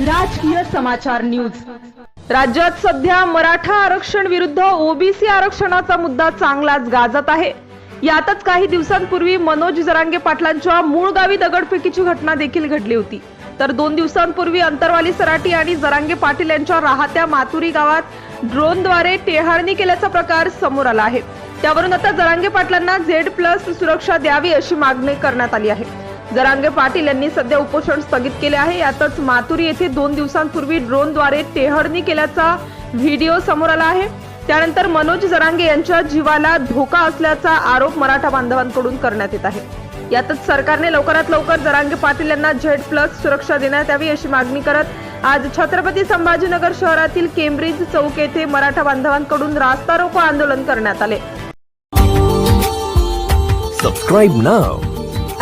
राजकीय समाचार न्यूज. राज्यात सध्या मराठा आरक्षण विरुद्ध ओबीसी आरक्षणाचा मुद्दा चांगलाच गाजत आहे. यातच काही दिवसांपूर्वी मनोज जरांगे पाटलांच्या मूळ गावी दगडफेकीची घटना देखील घडली होती. तर दोन दिवसांपूर्वी अंतरवाली सराटी आणि जरांगे पाटील यांच्या राहत्या मातुरी गावात ड्रोनद्वारे टेहाळणी केल्याचा प्रकार समोर आला आहे. त्यावरून आता जरांगे पाटलांना झेड प्लस सुरक्षा द्यावी अशी मागणी करण्यात आली आहे. जरांगे पाटील यांनी सध्या उपोषण स्थगित केले आहे. यातच माथुरी येथे दोन दिवसांपूर्वी ड्रोनद्वारे टेहळणी केल्याचा व्हिडिओ समोर आला आहे. त्यानंतर मनोज जरांगे यांच्या जीवाला धोका असल्याचा आरोप मराठा बांधवांकडून करण्यात येत आहे. यातच सरकारने लवकरात लवकर जरांगे पाटील यांना झेड प्लस सुरक्षा देण्यात यावी अशी मागणी करत आज छत्रपती संभाजीनगर शहरातील केम्ब्रिज चौक येथे मराठा बांधवांकडून रास्ता रोको आंदोलन करण्यात आले. Subscribe now.